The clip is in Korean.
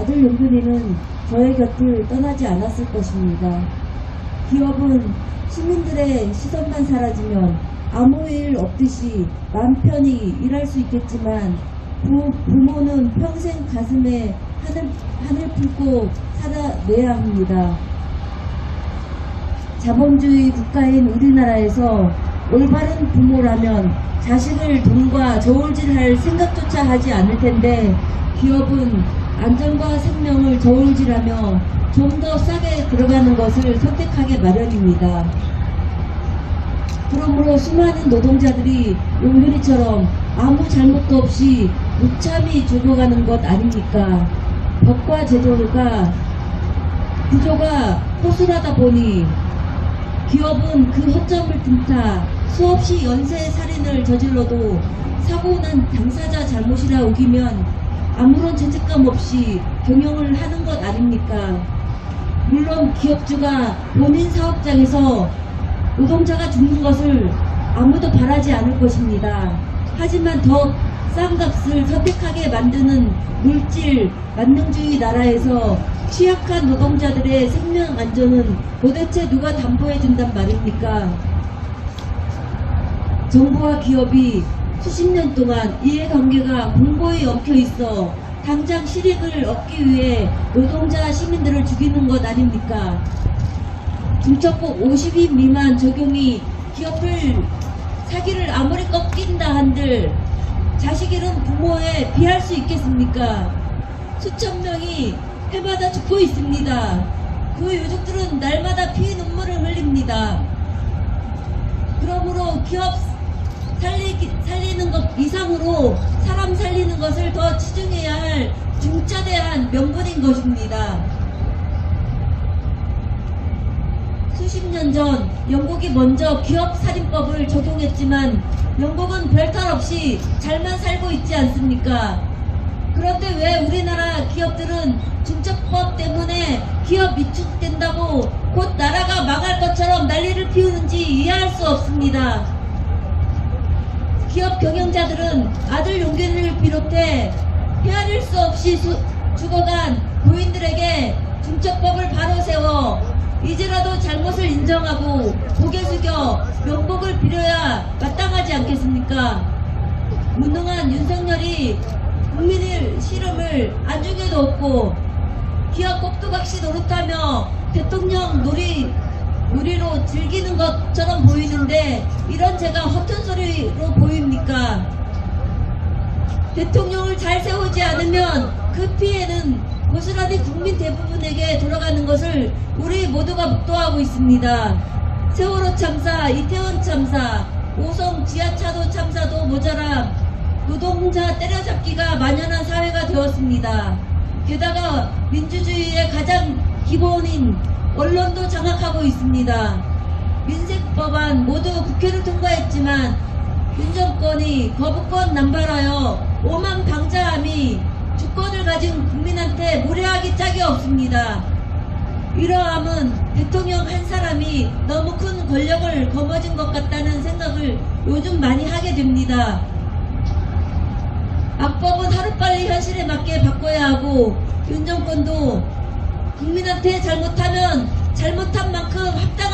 아들 용근이는 저의 곁을 떠나지 않았을 것입니다. 기업은 시민들의 시선만 사라지면 아무 일 없듯이 맘 편히 일할 수 있겠지만 부, 부모는 평생 가슴에 하늘, 하늘 품고 살아내야 합니다. 자본주의 국가인 우리나라에서 올바른 부모라면 자식을 돈과 저울질할 생각조차 하지 않을 텐데 기업은 안전과 생명을 저울질하며 좀 더 싸게 들어가는 것을 선택하게 마련입니다. 그러므로 수많은 노동자들이 용균이처럼 아무 잘못도 없이 무참히 죽어가는 것 아닙니까? 법과 제도가 구조가 허술하다 보니 기업은 그 허점을 틈타 수없이 연쇄 살인을 저질러도 사고는 당사자 잘못이라 우기면 아무런 죄책감 없이 경영을 하는 것 아닙니까? 물론 기업주가 본인 사업장에서 노동자가 죽는 것을 아무도 바라지 않을 것입니다. 하지만 더 싼 값을 선택하게 만드는 물질 만능주의 나라에서 취약한 노동자들의 생명 안전은 도대체 누가 담보해 준단 말입니까? 정부와 기업이 수십 년 동안 이해관계가 공고히 엉켜 있어 당장 실익을 얻기 위해 노동자 시민들을 죽이는 것 아닙니까? 중첩법 50인 미만 적용이 기업을 사기를 아무리 꺾인다 한들 자식 잃은 부모에 비할 수 있겠습니까? 수천 명이 해마다 죽고 있습니다. 그 유족들은 날마다 피 눈물을 흘립니다. 그러므로 기업 살리, 살리는 것 이상으로 사람 살리는 것을 더 치중해야 할 중차대한 명분인 것입니다. 수십 년 전 영국이 먼저 기업 살인법을 적용했지만 영국은 별탈 없이 잘만 살고 있지 않습니까? 그런데 왜 우리나라 기업들은 중첩법 때문에 기업 위축된다고 곧 나라가 망할 것처럼 난리를 피우는지 이해할 수 없습니다. 기업 경영자들은 아들 용기를 비롯해 헤아릴 수 없이 수- 죽어간 부인들에게 중첩법을 바로 세워 이제라도 잘못을 인정하고 고개 숙여 명복을 빌어야 마땅하지 않겠습니까? 무능한 윤석열이 국민의 실험을 안중에도 없고 기업 꼭두각시 노릇하며 대통령 놀이 놀이로 즐기는 것처럼 보이는데 이런 제가 허튼 소리로 보 입니까? 대통령을 잘 세우지 않으면 그 피해는 고스란히 국민 대부분에게 돌아가는 것을 우리 모두가 묵도하고 있습니다. 세월호 참사, 이태원 참사, 오성 지하차도 참사도 모자라 노동자 때려잡기가 만연한 사회가 되었습니다. 게다가 민주주의의 가장 기본인 언론도 장악하고 있습니다. 민생법안 모두 국회를 통과했지만 윤 정권이 거부권 남발하여 오만 방자함이 주권을 가진 국민한테 무례하기 짝이 없습니다. 이러함은 대통령 한 사람이 너무 큰 권력을 거머쥔 것 같다는 생각을 요즘 많이 하게 됩니다. 악법은 하루빨리 현실에 맞게 바꿔야 하고 윤 정권도 국민한테 잘못하면 잘못한 만큼 합당한